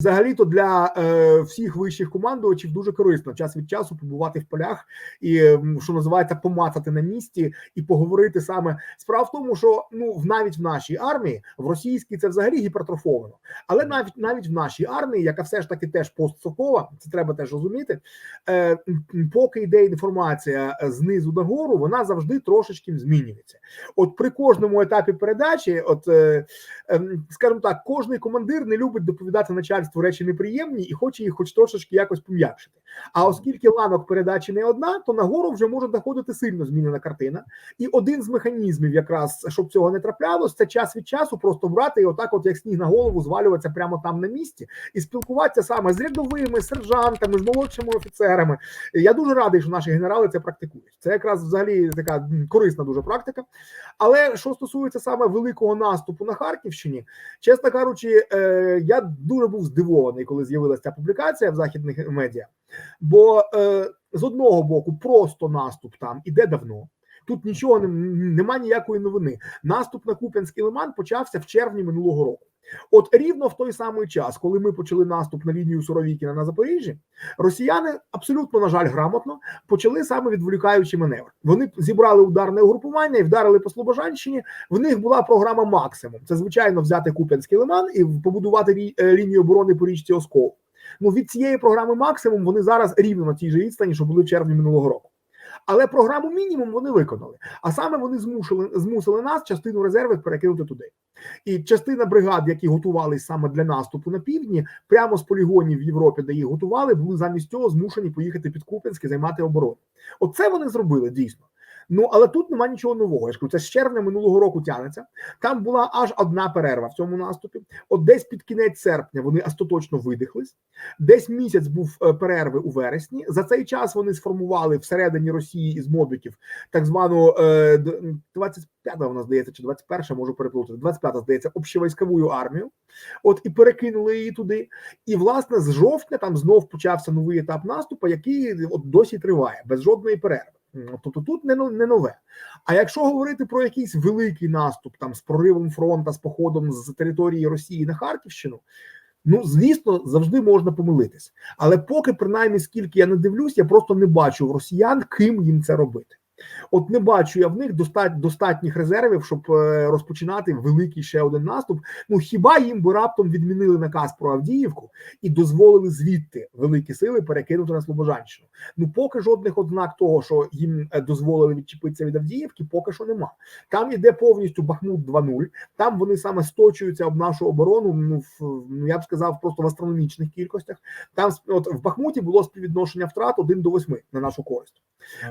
Взагалі-то для е, всіх вищих командувачів дуже корисно час від часу побувати в полях і що називається помацати на місці і поговорити саме. Справа в тому, що ну в навіть в нашій армії, в російській це взагалі гіпертрофовано, але навіть навіть в нашій армії, яка все ж таки теж постсокова, це треба теж розуміти. Е, поки йде інформація е, знизу нагору, вона завжди трошечки змінюється. От при кожному етапі передачі, от е, ем, скажімо так, кожний командир не любить доповідати начальству речі неприємні і хоче їх хоч трошечки якось пом'якшити. А оскільки ланок передачі не одна, то нагору вже може доходити сильно змінена картина. І один з механізмів, якраз щоб цього не траплялось, це час від часу просто брати і отак, от як сніг на голову, звалюватися прямо там на місці і спілкуватися саме з рядовими, сержантами, з молодшими офіцерами. Я дуже радий, що наші генерали це практикують. Це якраз взагалі така корисна дуже практика. Але що стосується саме великого наступу на Харківщині, чесно кажучи, е, я дуже був здивований, коли з'явилася ця публікація в західних медіа. Бо е, з одного боку, просто наступ там іде давно. Тут нічого немає ніякої новини. Наступ на Куп'янський лиман почався в червні минулого року. От рівно в той самий час, коли ми почали наступ на лінію Суровікіна на Запоріжжі, росіяни абсолютно на жаль грамотно почали саме відволікаючий маневр. Вони зібрали ударне угрупування і вдарили по Слобожанщині. В них була програма максимум. Це звичайно взяти Куп'янський лиман і побудувати е, лінію оборони по річці Оскол. Ну від цієї програми максимум вони зараз рівно на тій же відстані, що були в червні минулого року. Але програму мінімум вони виконали. А саме вони змушили змусили нас частину резервів перекинути туди. І частина бригад, які готувалися саме для наступу на півдні, прямо з полігонів в Європі, де їх готували, були замість цього змушені поїхати під Куп'янськ і займати оборону. Оце вони зробили дійсно. Ну але тут нема нічого нового. Я ж це з червня минулого року тягнеться. Там була аж одна перерва в цьому наступі. От десь під кінець серпня вони остаточно видихлись. Десь місяць був е, перерви у вересні. За цей час вони сформували всередині Росії із мобіків так звану е, д- 25-та, вона здається, чи 21-та, можу переплутати. 25-та, здається, общевійськову армію. От і перекинули її туди. І власне з жовтня там знов почався новий етап наступу, який от досі триває без жодної перерви. Тобто тут не, не нове. А якщо говорити про якийсь великий наступ там з проривом фронта, з походом з території Росії на Харківщину, ну звісно, завжди можна помилитись. Але поки, принаймні, скільки я не дивлюсь, я просто не бачу росіян, ким їм це робити. От не бачу я в них достатніх резервів, щоб е, розпочинати великий ще один наступ. Ну хіба їм би раптом відмінили наказ про Авдіївку і дозволили звідти великі сили перекинути на Слобожанщину? Ну поки жодних ознак того, що їм е, дозволили відчепитися від Авдіївки, поки що нема. Там іде повністю Бахмут 2.0, Там вони саме сточуються об нашу оборону. Ну в ну, я б сказав, просто в астрономічних кількостях. Там от в Бахмуті було співвідношення втрат 1 до 8 на нашу користь.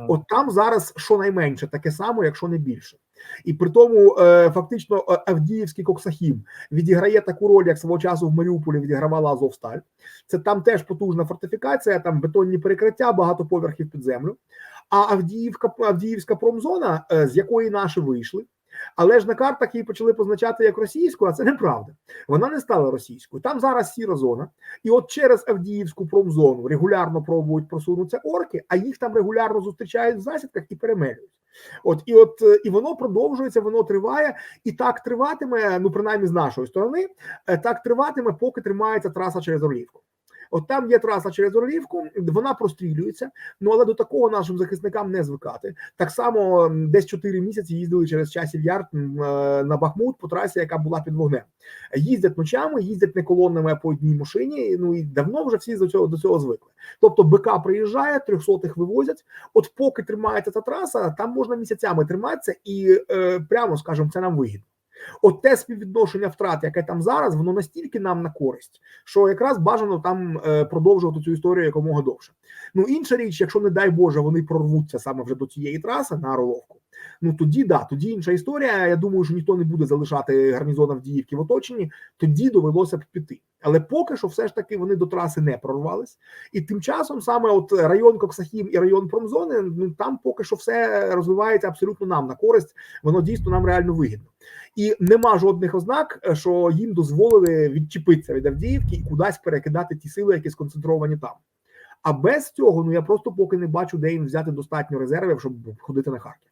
От там зараз щонайменше таке саме, якщо не більше. І при тому е, фактично е, Авдіївський Коксахім відіграє таку роль, як свого часу в Маріуполі відігравала Азовсталь. Це там теж потужна фортифікація, там бетонні перекриття, багато поверхів під землю. А Авдіївка, Авдіївська промзона, е, з якої наші вийшли. Але ж на картах її почали позначати як російську, а це неправда. Вона не стала російською. Там зараз сіра зона, і от через Авдіївську промзону регулярно пробують просунутися орки, а їх там регулярно зустрічають в засідках і перемелюють. От і от е, і воно продовжується, воно триває, і так триватиме. Ну принаймні з нашої сторони, е, так триватиме, поки тримається траса через Орлівку. От там є траса через Орлівку, вона прострілюється. Ну але до такого нашим захисникам не звикати. Так само десь 4 місяці їздили через часів яр е, на Бахмут по трасі, яка була під вогнем. Їздять ночами, їздять не колонами, а по одній машині. Ну і давно вже всі до цього до цього звикли. Тобто БК приїжджає, трьохсотих вивозять. От поки тримається ця траса, там можна місяцями триматися, і е, прямо скажемо, це нам вигідно. От те співвідношення втрат, яке там зараз, воно настільки нам на користь, що якраз бажано там е, продовжувати цю історію якомога довше. Ну інша річ, якщо не дай Боже, вони прорвуться саме вже до цієї траси на Орловку. Ну тоді да, тоді інша історія. Я думаю, що ніхто не буде залишати гарнізон Авдіївки в оточенні. Тоді довелося б піти. Але поки що, все ж таки, вони до траси не прорвались. І тим часом саме от район Коксахім і район Промзони, ну там поки що все розвивається абсолютно нам на користь. Воно дійсно нам реально вигідно. І нема жодних ознак, е, що їм дозволили відчепитися від Авдіївки і кудись перекидати ті сили, які сконцентровані там. А без цього ну я просто поки не бачу, де їм взяти достатньо резервів, щоб ходити на Харків.